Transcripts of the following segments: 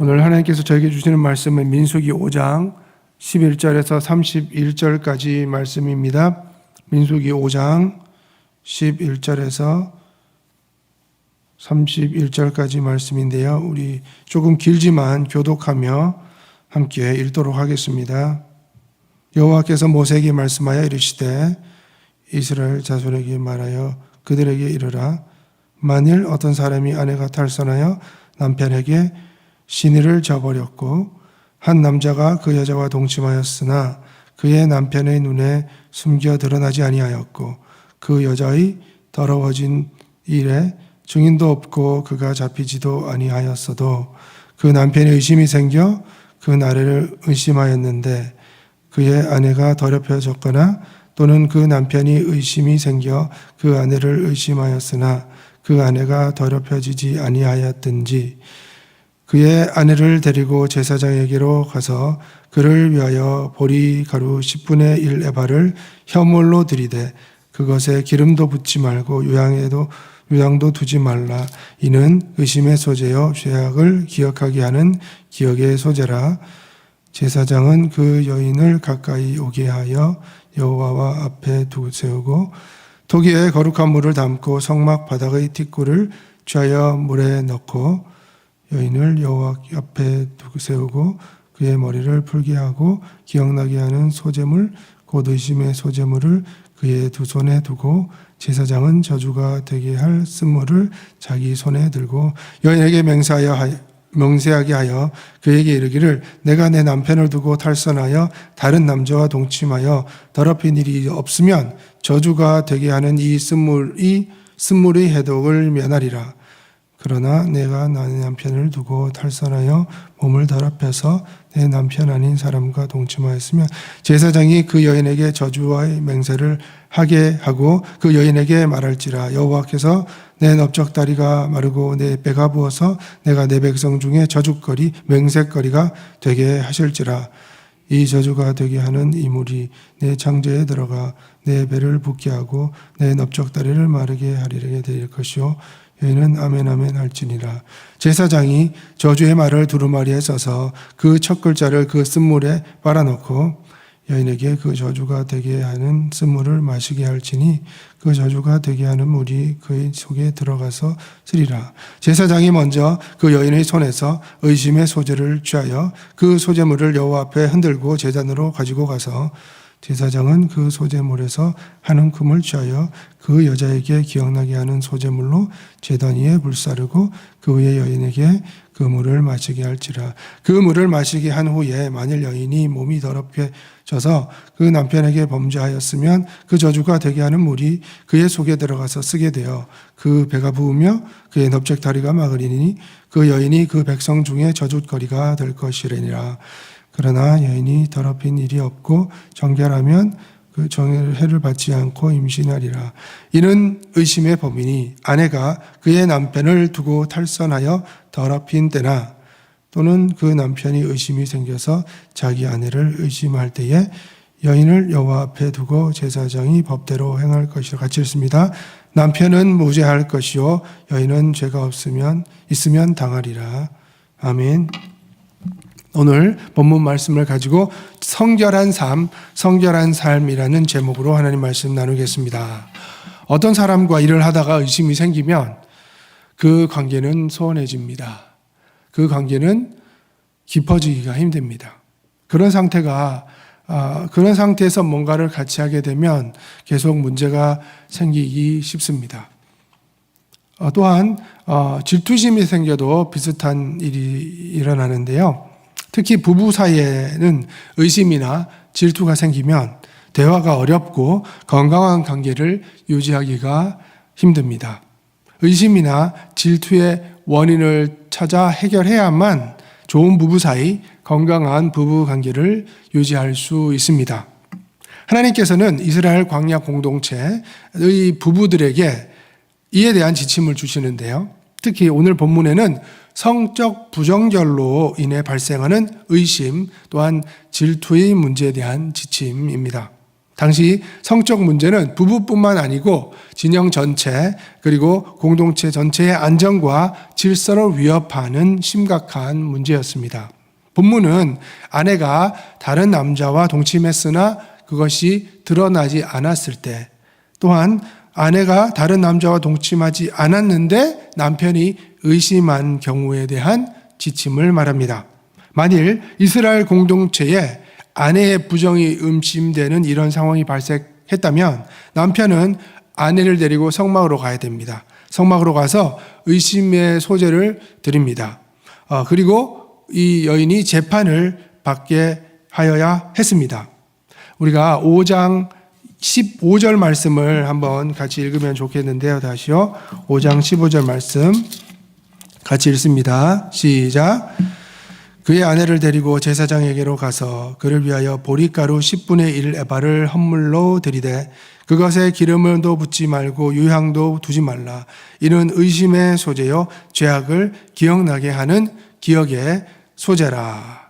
오늘 하나님께서 저에게 주시는 말씀은 민수기 5장 11절에서 31절까지 말씀입니다. 민수기 5장 11절에서 31절까지 말씀인데요. 우리 조금 길지만 교독하며 함께 읽도록 하겠습니다. 여호와께서 모세에게 말씀하여 이르시되 이스라엘 자손에게 말하여 그들에게 이르라 만일 어떤 사람이 아내가 탈선하여 남편에게 신의를 저버렸고 한 남자가 그 여자와 동침하였으나 그의 남편의 눈에 숨겨 드러나지 아니하였고 그 여자의 더러워진 일에 증인도 없고 그가 잡히지도 아니하였어도 그 남편의 의심이 생겨 그 나래를 의심하였는데 그의 아내가 더럽혀졌거나 또는 그 남편이 의심이 생겨 그 아내를 의심하였으나 그 아내가 더럽혀지지 아니하였든지 그의 아내를 데리고 제사장에게로 가서 그를 위하여 보리 가루 10분의 1 에바를 혀물로 들이되 그것에 기름도 붓지 말고 요양에도 요양도 두지 말라. 이는 의심의 소재요 죄악을 기억하게 하는 기억의 소재라. 제사장은 그 여인을 가까이 오게 하여 여호와와 앞에 두 세우고 토기에 거룩한 물을 담고 성막 바닥의 틱구를 쥐하여 물에 넣고 여인을 여호와 앞에 두고 세우고 그의 머리를 풀게 하고 기억나게 하는 소재물 곧 의심의 소재물을 그의 두 손에 두고 제사장은 저주가 되게 할 쓴물을 자기 손에 들고 여인에게 맹세하여 하- 명세하게 하여 그에게 이르기를 내가 내 남편을 두고 탈선하여 다른 남자와 동침하여 더럽힌 일이 없으면 저주가 되게 하는 이 쓴물이 쓴물의 해독을 면하리라 그러나 내가 나의 남편을 두고 탈선하여 몸을 더럽혀서 내 남편 아닌 사람과 동침하였으면 제사장이 그 여인에게 저주와의 맹세를 하게 하고 그 여인에게 말할지라 여호와께서 내 넓적다리가 마르고 내 배가 부어서 내가 내 백성 중에 저주거리 맹세거리가 되게 하실지라 이 저주가 되게 하는 이물이 내 창자에 들어가 내 배를 붓게 하고 내 넓적다리를 마르게 하리게 될 것이요. 여인은 아멘 아멘 할지니라. 제사장이 저주의 말을 두루마리에 써서 그 첫 글자를 그 쓴물에 빨아놓고 여인에게 그 저주가 되게 하는 쓴물을 마시게 할지니 그 저주가 되게 하는 물이 그의 속에 들어가서 쓰리라. 제사장이 먼저 그 여인의 손에서 의심의 소재를 취하여 그 소재물을 여호와 앞에 흔들고 제단으로 가지고 가서 제사장은 그 소재물에서 한 움큼을 취하여 그 여자에게 기억나게 하는 소재물로 제단 위에 불사르고 그 후에 여인에게 그 물을 마시게 할지라. 그 물을 마시게 한 후에 만일 여인이 몸이 더럽혀져서 그 남편에게 범죄하였으면 그 저주가 되게 하는 물이 그의 속에 들어가서 쓰게 되어 그 배가 부으며 그의 넓적 다리가 막으리니 그 여인이 그 백성 중에 저주거리가 될 것이라니라 그러나 여인이 더럽힌 일이 없고 정결하면 그 정해를 받지 않고 임신하리라. 이는 의심의 범인이 아내가 그의 남편을 두고 탈선하여 더럽힌 때나 또는 그 남편이 의심이 생겨서 자기 아내를 의심할 때에 여인을 여호와 앞에 두고 제사장이 법대로 행할 것이라 같이 읽습니다. 남편은 무죄할 것이요 여인은 죄가 없으면 있으면 당하리라. 아멘. 오늘 본문 말씀을 가지고 성결한 삶, 성결한 삶이라는 제목으로 하나님 말씀 나누겠습니다. 어떤 사람과 일을 하다가 의심이 생기면 그 관계는 소원해집니다. 그 관계는 깊어지기가 힘듭니다. 그런 상태가 아, 그런 상태에서 뭔가를 같이 하게 되면 계속 문제가 생기기 쉽습니다. 어, 또한 어, 질투심이 생겨도 비슷한 일이 일어나는데요. 특히 부부 사이에는 의심이나 질투가 생기면 대화가 어렵고 건강한 관계를 유지하기가 힘듭니다. 의심이나 질투의 원인을 찾아 해결해야만 좋은 부부 사이 건강한 부부 관계를 유지할 수 있습니다. 하나님께서는 이스라엘 광야 공동체의 부부들에게 이에 대한 지침을 주시는데요. 특히 오늘 본문에는 성적 부정절로 인해 발생하는 의심 또한 질투의 문제에 대한 지침입니다. 당시 성적 문제는 부부뿐만 아니고 진영 전체 그리고 공동체 전체의 안정과 질서를 위협하는 심각한 문제였습니다. 본문은 아내가 다른 남자와 동침했으나 그것이 드러나지 않았을 때 또한 아내가 다른 남자와 동침하지 않았는데 남편이 의심한 경우에 대한 지침을 말합니다. 만일 이스라엘 공동체에 아내의 부정이 의심되는 이런 상황이 발생했다면 남편은 아내를 데리고 성막으로 가야 됩니다. 성막으로 가서 의심의 소재를 드립니다. 어, 그리고 이 여인이 재판을 받게 하여야 했습니다. 우리가 5장 15절 말씀을 한번 같이 읽으면 좋겠는데요. 다시요. 5장 15절 말씀 같이 읽습니다. 시작. 그의 아내를 데리고 제사장에게로 가서 그를 위하여 보리가루 10분의 1 에바를 헌물로 드리되 그것에 기름을도 붓지 말고 유향도 두지 말라. 이는 의심의 소재요 죄악을 기억나게 하는 기억의 소재라.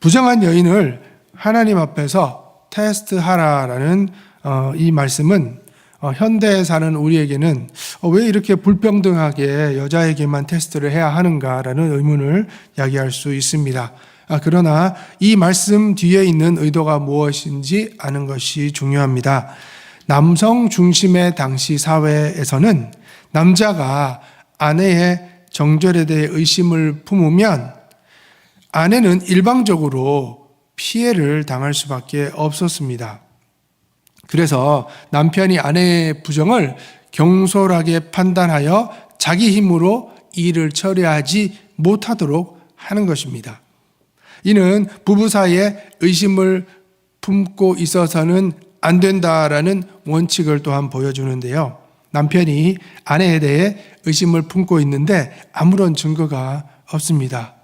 부정한 여인을 하나님 앞에서 테스트하라라는 어, 이 말씀은 어, 현대에 사는 우리에게는 어, 왜 이렇게 불평등하게 여자에게만 테스트를 해야 하는가라는 의문을 야기할 수 있습니다. 아, 그러나 이 말씀 뒤에 있는 의도가 무엇인지 아는 것이 중요합니다. 남성 중심의 당시 사회에서는 남자가 아내의 정절에 대해 의심을 품으면 아내는 일방적으로 피해를 당할 수밖에 없었습니다. 그래서 남편이 아내의 부정을 경솔하게 판단하여 자기 힘으로 일을 처리하지 못하도록 하는 것입니다. 이는 부부 사이에 의심을 품고 있어서는 안 된다라는 원칙을 또한 보여주는데요. 남편이 아내에 대해 의심을 품고 있는데 아무런 증거가 없습니다.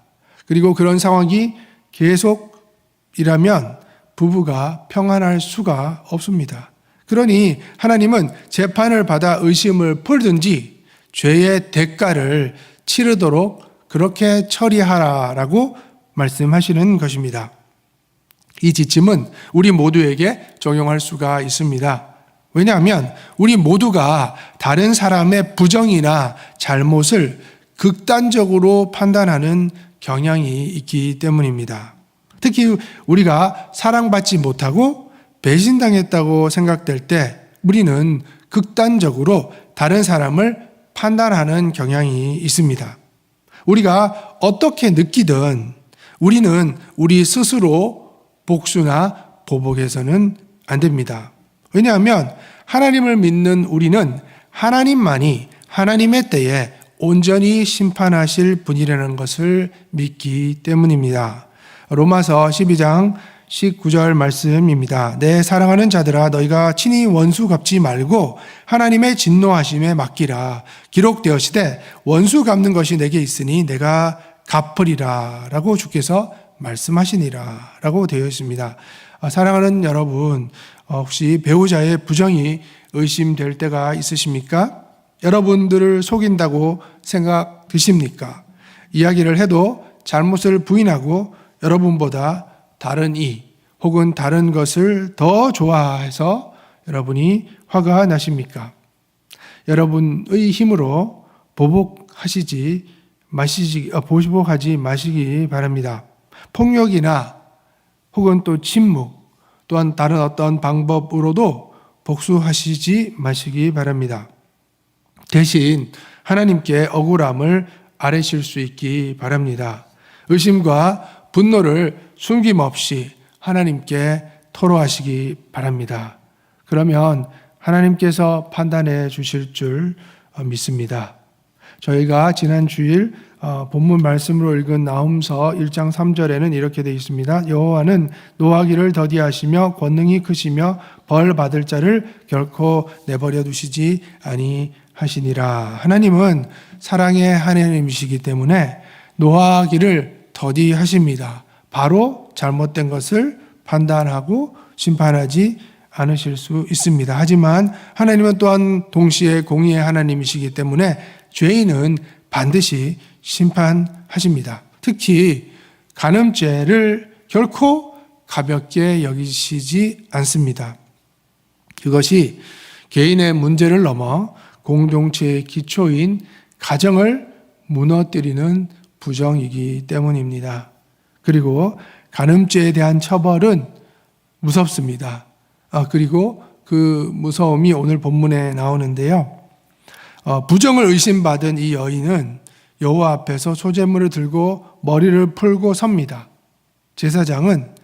그리고 그런 상황이 계속 이라면 부부가 평안할 수가 없습니다. 그러니 하나님은 재판을 받아 의심을 풀든지 죄의 대가를 치르도록 그렇게 처리하라라고 말씀하시는 것입니다. 이 지침은 우리 모두에게 적용할 수가 있습니다. 왜냐하면 우리 모두가 다른 사람의 부정이나 잘못을 극단적으로 판단하는 경향이 있기 때문입니다. 특히 우리가 사랑받지 못하고 배신당했다고 생각될 때 우리는 극단적으로 다른 사람을 판단하는 경향이 있습니다. 우리가 어떻게 느끼든 우리는 우리 스스로 복수나 보복해서는 안 됩니다. 왜냐하면 하나님을 믿는 우리는 하나님만이 하나님의 때에 온전히 심판하실 분이라는 것을 믿기 때문입니다. 로마서 12장 19절 말씀입니다. 내 사랑하는 자들아 너희가 친히 원수 갚지 말고 하나님의 진노하심에 맡기라. 기록되었으되 원수 갚는 것이 내게 있으니 내가 갚으리라 라고 주께서 말씀하시니라 라고 되어 있습니다. 아, 사랑하는 여러분 어, 혹시 배우자의 부정이 의심될 때가 있으십니까? 여러분들을 속인다고 생각 드십니까? 이야기를 해도 잘못을 부인하고 여러분보다 다른 이 혹은 다른 것을 더 좋아해서 여러분이 화가 나십니까? 여러분의 힘으로 보복하시지 마시지 어, 보복하지 마시기 바랍니다. 폭력이나 혹은 또 침묵 또한 다른 어떤 방법으로도 복수하시지 마시기 바랍니다. 대신 하나님께 억울함을 아뢰실 수 있기 바랍니다. 의심과 분노를 숨김없이 하나님께 토로하시기 바랍니다. 그러면 하나님께서 판단해 주실 줄 믿습니다. 저희가 지난 주일 어, 본문 말씀으로 읽은 나훔서 1장 3절에는 이렇게 되어 있습니다. 여호와는 노하기를 더디하시며 권능이 크시며 벌 받을 자를 결코 내버려 두시지 아니하시니라. 하나님은 사랑의 하나님이시기 때문에 노하기를 더디하십니다. 바로 잘못된 것을 판단하고 심판하지 않으실 수 있습니다. 하지만 하나님은 또한 동시에 공의의 하나님이시기 때문에 죄인은 반드시 심판하십니다. 특히 간음죄를 결코 가볍게 여기시지 않습니다. 그것이 개인의 문제를 넘어 공동체의 기초인 가정을 무너뜨리는 부정이기 때문입니다. 그리고 간음죄에 대한 처벌은 무섭습니다. 아, 그리고 그 무서움이 오늘 본문에 나오는데요. 어, 부정을 의심받은 이 여인은 여호와 앞에서 소재물을 들고 머리를 풀고 섭니다. 제사장은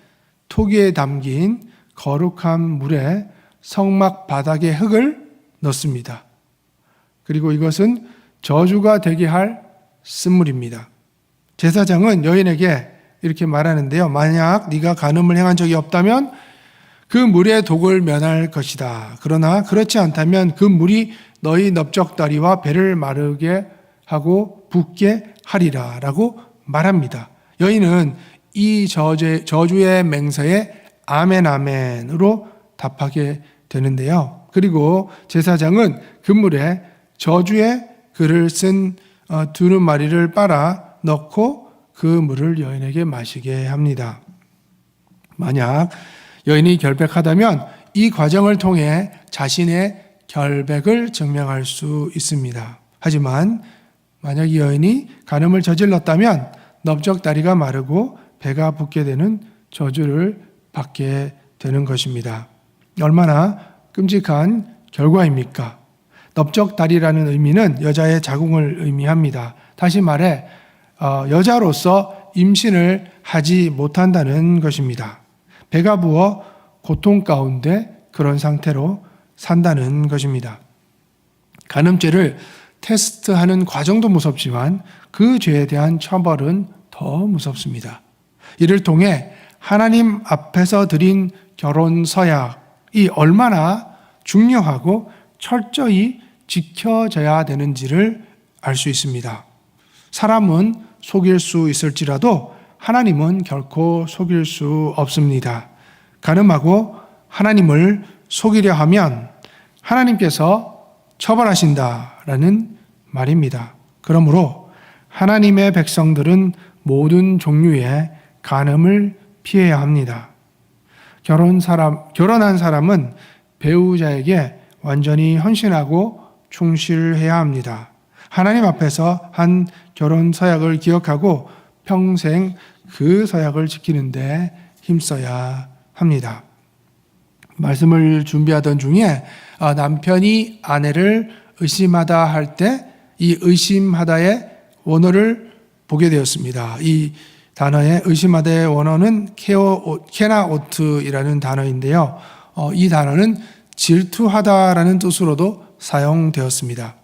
토기에 담긴 거룩한 물에 성막 바닥에 흙을 넣습니다. 그리고 이것은 저주가 되게 할 쓴물입니다. 제사장은 여인에게 이렇게 말하는데요. 만약 네가 간음을 행한 적이 없다면 그 물의 독을 면할 것이다. 그러나 그렇지 않다면 그 물이 너희 넓적다리와 배를 마르게 하고 붓게 하리라라고 말합니다. 여인은 이 저주, 저주의 맹세에 아멘 아멘으로 답하게 되는데요. 그리고 제사장은 그 물에 저주의 글을 쓴 어, 두루마리를 빨아 넣고 그 물을 여인에게 마시게 합니다. 만약 여인이 결백하다면 이 과정을 통해 자신의 결백을 증명할 수 있습니다. 하지만 만약 이 여인이 간음을 저질렀다면 넓적 다리가 마르고 배가 붓게 되는 저주를 받게 되는 것입니다. 얼마나 끔찍한 결과입니까? 넓적 다리라는 의미는 여자의 자궁을 의미합니다. 다시 말해 어, 여자로서 임신을 하지 못한다는 것입니다. 배가 부어 고통 가운데 그런 상태로 산다는 것입니다. 간음죄를 테스트하는 과정도 무섭지만 그 죄에 대한 처벌은 더 무섭습니다. 이를 통해 하나님 앞에서 드린 결혼 서약이 얼마나 중요하고 철저히 지켜져야 되는지를 알 수 있습니다. 사람은 속일 수 있을지라도 하나님은 결코 속일 수 없습니다. 가늠하고 하나님을 속이려 하면 하나님께서 처벌하신다라는 말입니다. 그러므로 하나님의 백성들은 모든 종류의 간음을 피해야 합니다. 결혼 사람, 결혼한 사람은 배우자에게 완전히 헌신하고 충실해야 합니다. 하나님 앞에서 한 결혼 서약을 기억하고 평생 그 서약을 지키는데 힘써야 합니다. 말씀을 준비하던 중에 아, 남편이 아내를 의심하다 할 때 이 의심하다의 원어를 보게 되었습니다. 이 단어의 의심하다의 원어는 케나오트이라는 단어인데요. 어, 이 단어는 질투하다라는 뜻으로도 사용되었습니다.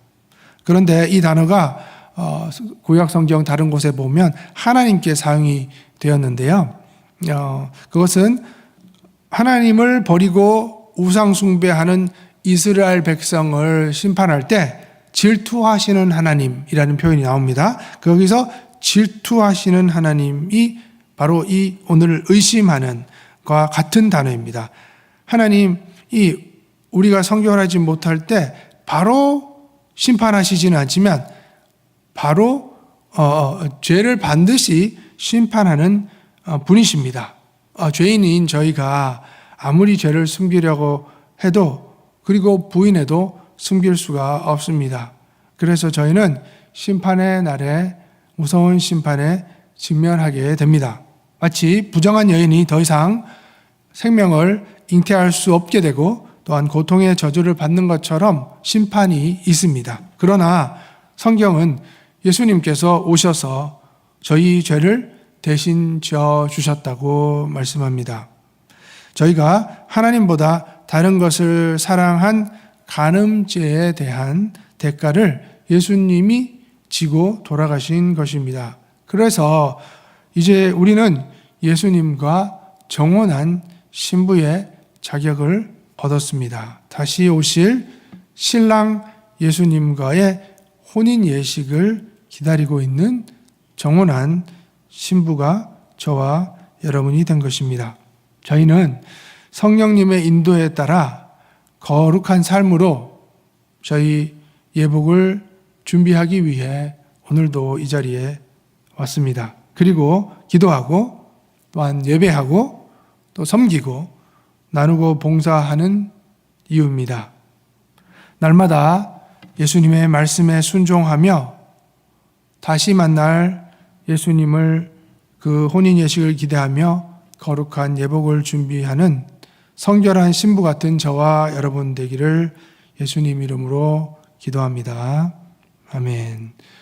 그런데 이 단어가 어, 구약 성경 다른 곳에 보면 하나님께 사용이 되었는데요. 어, 그것은 하나님을 버리고 우상 숭배하는 이스라엘 백성을 심판할 때 질투하시는 하나님이라는 표현이 나옵니다. 거기서 질투하시는 하나님이 바로 이 오늘 의심하는 과 같은 단어입니다. 하나님이 우리가 성결하지 못할 때 바로 심판하시지는 않지만 바로 어, 죄를 반드시 심판하는 어, 분이십니다. 어, 죄인인 저희가 아무리 죄를 숨기려고 해도 그리고 부인해도 숨길 수가 없습니다. 그래서 저희는 심판의 날에 무서운 심판에 직면하게 됩니다. 마치 부정한 여인이 더 이상 생명을 잉태할 수 없게 되고 또한 고통의 저주를 받는 것처럼 심판이 있습니다. 그러나 성경은 예수님께서 오셔서 저희 죄를 대신 져 주셨다고 말씀합니다. 저희가 하나님보다 다른 것을 사랑한 간음죄에 대한 대가를 예수님이 지고 돌아가신 것입니다. 그래서 이제 우리는 예수님과 정원한 신부의 자격을 얻었습니다. 다시 오실 신랑 예수님과의 혼인 예식을 기다리고 있는 정원한 신부가 저와 여러분이 된 것입니다. 저희는 성령님의 인도에 따라 거룩한 삶으로 저희 예복을 준비하기 위해 오늘도 이 자리에 왔습니다. 그리고 기도하고 또한 예배하고 또 섬기고 나누고 봉사하는 이유입니다. 날마다 예수님의 말씀에 순종하며 다시 만날 예수님을 그 혼인 예식을 기대하며 거룩한 예복을 준비하는 성결한 신부 같은 저와 여러분 되기를 예수님 이름으로 기도합니다. 아멘.